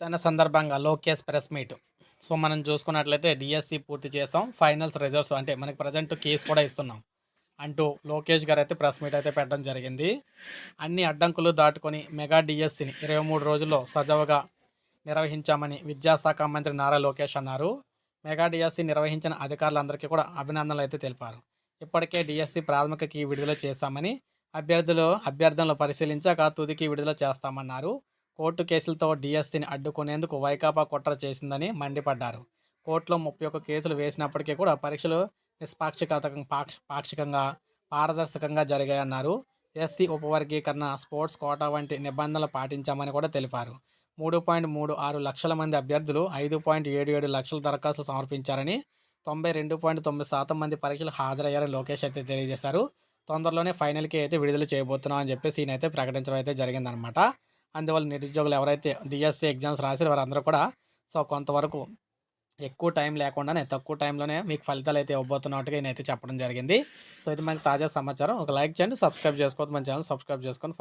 తన సందర్భంగా Lokesh press meet. So మనం చూసుకున్నట్లయితే డిఎస్సి పూర్తి చేసాం. ఫైనల్స్ రిజల్ట్స్ అంటే మనకి ప్రజెంట్ కేసు కూడా ఇస్తున్నాం. అంటూ లోకేష్ గారు అయితే ప్రెస్ మీట్ అయితే పెట్టడం జరిగింది. అన్ని అడ్డంకులు దాటుకొని మెగా డిఎస్సిని ఇరవై మూడు రోజుల్లో సజావుగా నిర్వహించామని విద్యాశాఖ మంత్రి నారా లోకేష్ అన్నారు. మెగా డిఎస్సి నిర్వహించిన అధికారులందరికీ కూడా అభినందనలు అయితే తెలిపారు. ఇప్పటికే డిఎస్సి ప్రాథమిక కీ విడుదల చేశామని అభ్యర్థులు అభ్యర్థనలు పరిశీలించాక తుదికి విడుదల చేస్తామన్నారు. కోర్టు కేసులతో డిఎస్సిని అడ్డుకునేందుకు వైకాపా కుట్ర చేసిందని మండిపడ్డారు. కోర్టులో ముప్పై ఒక్క కేసులు వేసినప్పటికీ కూడా పరీక్షలు నిష్పాక్షికత పాక్ష పాక్షికంగా పారదర్శకంగా జరిగాయన్నారు. ఎస్సీ ఉపవర్గీకరణ స్పోర్ట్స్ కోటా వంటి నిబంధనలు పాటించామని కూడా తెలిపారు. మూడు పాయింట్ మూడు ఆరు లక్షల మంది అభ్యర్థులు ఐదు పాయింట్ ఏడు ఏడు లక్షల దరఖాస్తులు సమర్పించారని తొంభై రెండు పాయింట్ తొమ్మిది శాతం మంది పరీక్షలు హాజరయ్యారని లోకేష్ అయితే తెలియజేశారు. తొందరలోనే ఫైనల్కి అయితే విడుదల చేయబోతున్నాం అని చెప్పేసి ఈయన అయితే ప్రకటించడం అయితే జరిగిందనమాట. అందువల్ల నిరుద్యోగులు ఎవరైతే డిఎస్సి ఎగ్జామ్స్ రాసిన వారందరూ కూడా సో కొంతవరకు ఎక్కువ టైం లేకుండానే తక్కువ టైంలోనే మీకు ఫలితాలు అయితే ఇవ్వబోతున్నట్టుగా నేనైతే అయితే చెప్పడం జరిగింది. సో ఇది మనకి తాజా సమాచారం. ఒక లైక్ చేయండి సబ్స్క్రైబ్ చేసుకోవద్దు మన ఛానల్ సబ్స్క్రైబ్ చేసుకొని